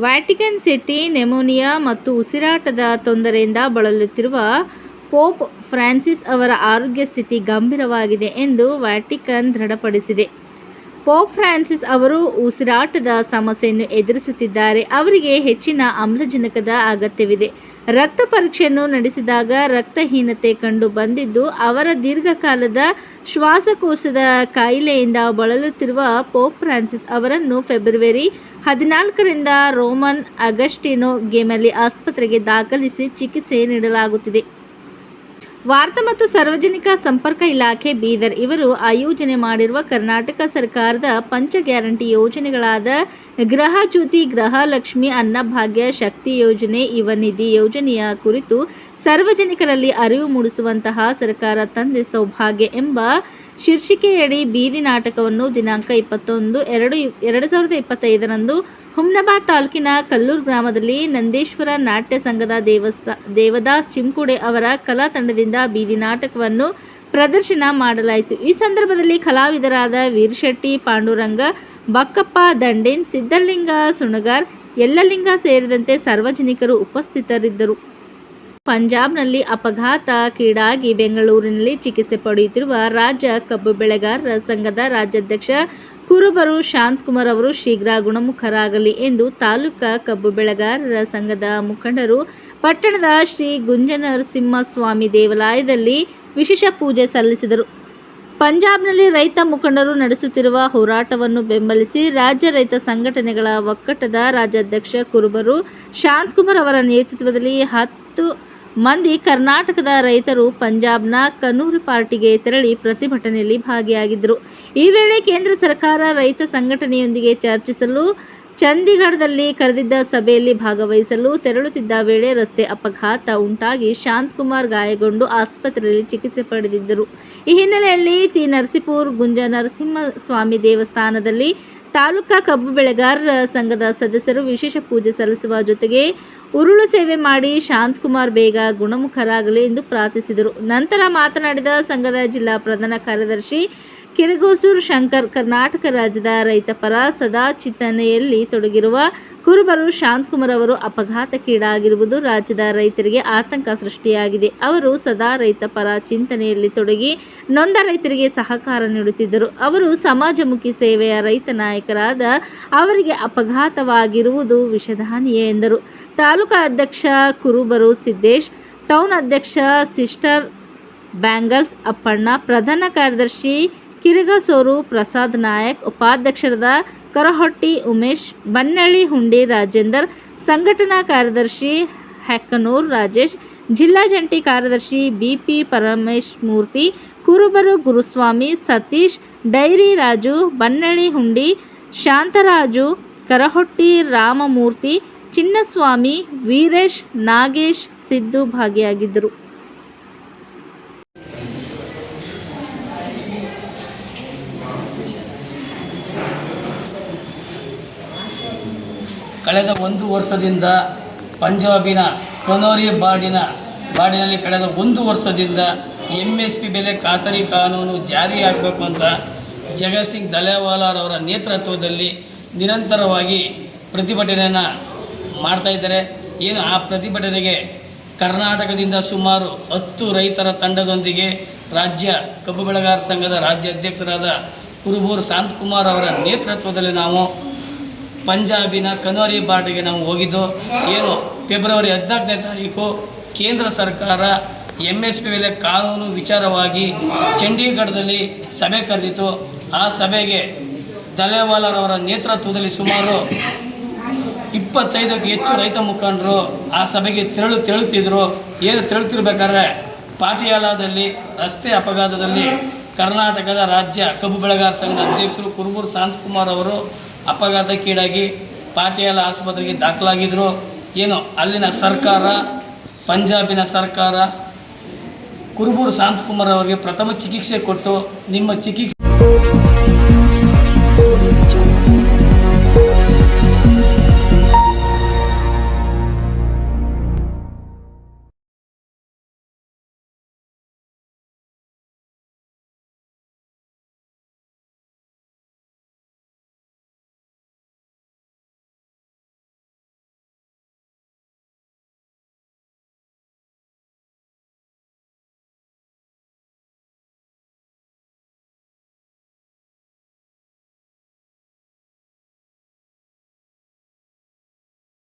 Vatican city ನೆಮೋನಿಯಾ ಮತ್ತು ಉಸಿರಾಟದ ತೊಂದರೆಯಿಂದ ಬಳಲುತ್ತಿರುವ ಪೋಪ್ ಫ್ರಾನ್ಸಿಸ್ ಅವರ ಆರೋಗ್ಯ ಸ್ಥಿತಿ ಗಂಭೀರವಾಗಿದೆ ಎಂದು ವ್ಯಾಟಿಕನ್ ದೃಢಪಡಿಸಿದೆ. ಪೋಪ್ ಫ್ರಾನ್ಸಿಸ್ ಅವರು ಉಸಿರಾಟದ ಸಮಸ್ಯೆಯನ್ನು ಎದುರಿಸುತ್ತಿದ್ದಾರೆ. ಅವರಿಗೆ ಹೆಚ್ಚಿನ ಆಮ್ಲಜನಕದ ಅಗತ್ಯವಿದೆ. ರಕ್ತ ಪರೀಕ್ಷೆಯನ್ನು ನಡೆಸಿದಾಗ ರಕ್ತಹೀನತೆ ಕಂಡು ಬಂದಿದ್ದು, ಅವರ ದೀರ್ಘಕಾಲದ ಶ್ವಾಸಕೋಶದ ಕಾಯಿಲೆಯಿಂದ ಬಳಲುತ್ತಿರುವ ಪೋಪ್ ಫ್ರಾನ್ಸಿಸ್ ಅವರನ್ನು ಫೆಬ್ರವರಿ ಹದಿನಾಲ್ಕರಿಂದ ರೋಮನ್ ಅಗಸ್ಟಿನೋ ಗೇಮಲ್ಲಿ ಆಸ್ಪತ್ರೆಗೆ ದಾಖಲಿಸಿ ಚಿಕಿತ್ಸೆ ನೀಡಲಾಗುತ್ತಿದೆ. ವಾರ್ತಾ ಮತ್ತು ಸಾರ್ವಜನಿಕ ಸಂಪರ್ಕ ಇಲಾಖೆ ಬೀದರ್ ಇವರು ಆಯೋಜನೆ ಮಾಡಿರುವ ಕರ್ನಾಟಕ ಸರ್ಕಾರದ ಪಂಚ ಗ್ಯಾರಂಟಿ ಯೋಜನೆಗಳಾದ ಗೃಹ ಜ್ಯೋತಿ ಗೃಹಲಕ್ಷ್ಮಿ ಅನ್ನಭಾಗ್ಯ ಶಕ್ತಿ ಯೋಜನೆ, ಯುವ ನಿಧಿ ಯೋಜನೆಯ ಕುರಿತು ಸಾರ್ವಜನಿಕರಲ್ಲಿ ಅರಿವು ಮೂಡಿಸುವಂತಹ ಸರ್ಕಾರ ತಂದೆ ಸೌಭಾಗ್ಯ ಎಂಬ ಶೀರ್ಷಿಕೆಯಡಿ ಬೀದಿ ನಾಟಕವನ್ನು ದಿನಾಂಕ ಇಪ್ಪತ್ತೊಂದು, ಎರಡು ಎರಡು ಸಾವಿರದ ಇಪ್ಪತ್ತೈದರಂದು ಹುಮ್ನಾಬಾದ್ ತಾಲೂಕಿನ ಕಲ್ಲೂರು ಗ್ರಾಮದಲ್ಲಿ ನಂದೇಶ್ವರ ನಾಟ್ಯ ಸಂಘದ ದೇವಸ್ಥ, ದೇವದಾಸ್ ಚಿಮ್ಕುಡೆ ಅವರ ಕಲಾ ತಂಡದಿಂದ ಬೀದಿ ನಾಟಕವನ್ನು ಪ್ರದರ್ಶನ ಮಾಡಲಾಯಿತು. ಈ ಸಂದರ್ಭದಲ್ಲಿ ಕಲಾವಿದರಾದ ವೀರಶೆಟ್ಟಿ, ಪಾಂಡುರಂಗ, ಬಕ್ಕಪ್ಪ, ದಂಡೇನ್ ಸಿದ್ದಲಿಂಗ ಸುಣಗಾರ್ ಎಲ್ಲಲಿಂಗ ಸೇರಿದಂತೆ ಸಾರ್ವಜನಿಕರು ಉಪಸ್ಥಿತರಿದ್ದರು. ಪಂಜಾಬ್ನಲ್ಲಿ ಅಪಘಾತಕ್ಕೀಡಾಗಿ ಬೆಂಗಳೂರಿನಲ್ಲಿ ಚಿಕಿತ್ಸೆ ಪಡೆಯುತ್ತಿರುವ ರಾಜ್ಯ ಕಬ್ಬು ಬೆಳೆಗಾರರ ಸಂಘದ ರಾಜ್ಯಾಧ್ಯಕ್ಷ ಕುರುಬರು ಶಾಂತಕುಮಾರ್ ಅವರು ಶೀಘ್ರ ಗುಣಮುಖರಾಗಲಿ ಎಂದು ತಾಲೂಕಾ ಕಬ್ಬು ಬೆಳೆಗಾರರ ಸಂಘದ ಮುಖಂಡರು ಪಟ್ಟಣದ ಶ್ರೀ ಗುಂಜನರಸಿಂಹಸ್ವಾಮಿ ದೇವಾಲಯದಲ್ಲಿ ವಿಶೇಷ ಪೂಜೆ ಸಲ್ಲಿಸಿದರು. ಪಂಜಾಬ್ನಲ್ಲಿ ರೈತ ಮುಖಂಡರು ನಡೆಸುತ್ತಿರುವ ಹೋರಾಟವನ್ನು ಬೆಂಬಲಿಸಿ ರಾಜ್ಯ ರೈತ ಸಂಘಟನೆಗಳ ಒಕ್ಕಟದ ರಾಜ್ಯಾಧ್ಯಕ್ಷ ಕುರುಬರು ಶಾಂತಕುಮಾರ್ ಅವರ ನೇತೃತ್ವದಲ್ಲಿ ಹತ್ತು ಮಂದಿ ಕರ್ನಾಟಕದ ರೈತರು ಪಂಜಾಬ್ನ ಕನೂರು ಪಾರ್ಟಿಗೆ ತೆರಳಿ ಪ್ರತಿಭಟನೆಯಲ್ಲಿ ಭಾಗಿಯಾಗಿದ್ದರು. ಈ ವೇಳೆ ಕೇಂದ್ರ ಸರ್ಕಾರ ರೈತ ಸಂಘಟನೆಯೊಂದಿಗೆ ಚರ್ಚಿಸಲು ಚಂಡೀಗಢದಲ್ಲಿ ಕರೆದಿದ್ದ ಸಭೆಯಲ್ಲಿ ಭಾಗವಹಿಸಲು ತೆರಳುತ್ತಿದ್ದ ವೇಳೆ ರಸ್ತೆ ಅಪಘಾತ ಉಂಟಾಗಿ ಶಾಂತಕುಮಾರ್ ಗಾಯಗೊಂಡು ಆಸ್ಪತ್ರೆಯಲ್ಲಿ ಚಿಕಿತ್ಸೆ ಪಡೆದಿದ್ದರು. ಈ ಹಿನ್ನೆಲೆಯಲ್ಲಿ ಟಿ ನರಸೀಪುರ್ ಗುಂಜ ನರಸಿಂಹಸ್ವಾಮಿ ದೇವಸ್ಥಾನದಲ್ಲಿ ತಾಲೂಕಾ ಕಬ್ಬು ಬೆಳೆಗಾರರ ಸಂಘದ ಸದಸ್ಯರು ವಿಶೇಷ ಪೂಜೆ ಸಲ್ಲಿಸುವ ಜೊತೆಗೆ ಉರುಳು ಸೇವೆ ಮಾಡಿ ಶಾಂತಕುಮಾರ್ ಬೇಗ ಗುಣಮುಖರಾಗಲಿ ಎಂದು ಪ್ರಾರ್ಥಿಸಿದರು. ನಂತರ ಮಾತನಾಡಿದ ಸಂಘದ ಜಿಲ್ಲಾ ಪ್ರಧಾನ ಕಾರ್ಯದರ್ಶಿ ಕಿರಗೋಸೂರು ಶಂಕರ್, ಕರ್ನಾಟಕ ರಾಜ್ಯದ ರೈತ ಪರ ಸದಾ ಚಿಂತನೆಯಲ್ಲಿ ತೊಡಗಿರುವ ಕುರುಬರು ಶಾಂತಕುಮಾರ್ ಅವರು ಅಪಘಾತಕ್ಕೀಡಾಗಿರುವುದು ರಾಜ್ಯದ ರೈತರಿಗೆ ಆತಂಕ ಸೃಷ್ಟಿಯಾಗಿದೆ. ಅವರು ಸದಾ ರೈತ ಪರ ಚಿಂತನೆಯಲ್ಲಿ ತೊಡಗಿ ನೊಂದ ರೈತರಿಗೆ ಸಹಕಾರ ನೀಡುತ್ತಿದ್ದರು. ಅವರು ಸಮಾಜಮುಖಿ ಸೇವೆಯ ರೈತ ನಾಯಕರಾದ ಅವರಿಗೆ ಅಪಘಾತವಾಗಿರುವುದು ವಿಷಧಾನಿಯೇ ಎಂದರು. ತಾಲೂಕಾ ಅಧ್ಯಕ್ಷ ಕುರುಬರು ಸಿದ್ದೇಶ್, ಟೌನ್ ಅಧ್ಯಕ್ಷ ಸಿಸ್ಟರ್ ಬ್ಯಾಂಗಲ್ಸ್ ಅಪ್ಪಣ್ಣ, ಪ್ರಧಾನ ಕಾರ್ಯದರ್ಶಿ ಕಿರುಗಸೋರು ಪ್ರಸಾದ್ ನಾಯಕ್, ಉಪಾಧ್ಯಕ್ಷರಾದ ಕರಹೊಟ್ಟಿ ಉಮೇಶ್, ಬನ್ನಳ್ಳಿ ಹುಂಡಿ ರಾಜೇಂದರ್, ಸಂಘಟನಾ ಕಾರ್ಯದರ್ಶಿ ಹೆಕ್ಕನೂರ್ ರಾಜೇಶ್, ಜಿಲ್ಲಾ ಜಂಟಿ ಕಾರ್ಯದರ್ಶಿ ಬಿಪಿ ಪರಮೇಶ್ ಮೂರ್ತಿ, ಕುರುಬರು ಗುರುಸ್ವಾಮಿ ಸತೀಶ್, ಡೈರಿ ರಾಜು, ಬನ್ನಳ್ಳಿ ಹುಂಡಿ, ಶಾಂತರಾಜು, ಕರಹೊಟ್ಟಿ ರಾಮಮೂರ್ತಿ, ಚಿನ್ನಸ್ವಾಮಿ, ವೀರೇಶ್ ನಾಗೇಶ್ ಸಿದ್ದು ಭಾಗಿಯಾಗಿದ್ದರು. ಕಳೆದ ಒಂದು ವರ್ಷದಿಂದ ಪಂಜಾಬಿನ ಕೊನೋರಿ ಬಾಡಿನ, ಬಾಡಿನಲ್ಲಿ ಕಳೆದ ಒಂದು ವರ್ಷದಿಂದ ಎಂ ಎಸ್ ಪಿ ಬೆಲೆ ಖಾತರಿ ಕಾನೂನು ಜಾರಿಯಾಗಬೇಕು ಅಂತ ಜಗತ್ ಸಿಂಗ್ ದಲೇವಾಲಾರವರ ನೇತೃತ್ವದಲ್ಲಿ ನಿರಂತರವಾಗಿ ಪ್ರತಿಭಟನೆಯನ್ನು ಮಾಡ್ತಾಯಿದ್ದಾರೆ ಏನು ಆ ಪ್ರತಿಭಟನೆಗೆ ಕರ್ನಾಟಕದಿಂದ ಸುಮಾರು ಹತ್ತು ರೈತರ ತಂಡದೊಂದಿಗೆ ರಾಜ್ಯ ಕಬ್ಬು ಬೆಳೆಗಾರ ಸಂಘದ ರಾಜ್ಯ ಅಧ್ಯಕ್ಷರಾದ ಕುರುಬೂರು ಶಾಂತಕುಮಾರ್ ಅವರ ನೇತೃತ್ವದಲ್ಲಿ ನಾವು ಪಂಜಾಬಿನ ಕನೋರಿ ಬಾರ್ಡ್ಗೆ ನಾವು ಹೋಗಿದ್ದು. ಏನು, ಫೆಬ್ರವರಿ ಹದಿನಾಲ್ಕನೇ ತಾರೀಕು ಕೇಂದ್ರ ಸರ್ಕಾರ ಎಂ ಎಸ್ ಪಿ ಮೇಲೆ ಕಾನೂನು ವಿಚಾರವಾಗಿ ಚಂಡೀಗಢದಲ್ಲಿ ಸಭೆ ಕರೆದಿತ್ತು. ಆ ಸಭೆಗೆ ದಲೇವಾಲರವರ ನೇತೃತ್ವದಲ್ಲಿ ಸುಮಾರು ಇಪ್ಪತ್ತೈದಕ್ಕೂ ಹೆಚ್ಚು ರೈತ ಮುಖಂಡರು ಆ ಸಭೆಗೆ ತೆರಳು ತೆರಳುತ್ತಿದ್ದರು ಏನು ತೆರಳುತ್ತಿರ್ಬೇಕಾದ್ರೆ ಪಾಟಿಯಾಲಾದಲ್ಲಿ ರಸ್ತೆ ಅಪಘಾತದಲ್ಲಿ ಕರ್ನಾಟಕದ ರಾಜ್ಯ ಕಬ್ಬು ಬೆಳೆಗಾರ ಸಂಘದ ಅಧ್ಯಕ್ಷರು ಕುರುಬೂರು ಶಾಂತಕುಮಾರ್ ಅವರು ಅಪಘಾತಕ್ಕೀಡಾಗಿ ಪಾಟಿಯಾಲ ಆಸ್ಪತ್ರೆಗೆ ದಾಖಲಾಗಿದ್ದರು ಏನು, ಅಲ್ಲಿನ ಸರ್ಕಾರ, ಪಂಜಾಬಿನ ಸರ್ಕಾರ, ಕುರುಬೂರು ಶಾಂತಕುಮಾರ್ ಅವರಿಗೆ ಪ್ರಥಮ ಚಿಕಿತ್ಸೆ ಕೊಟ್ಟು ನಿಮ್ಮ ಚಿಕಿತ್ಸೆ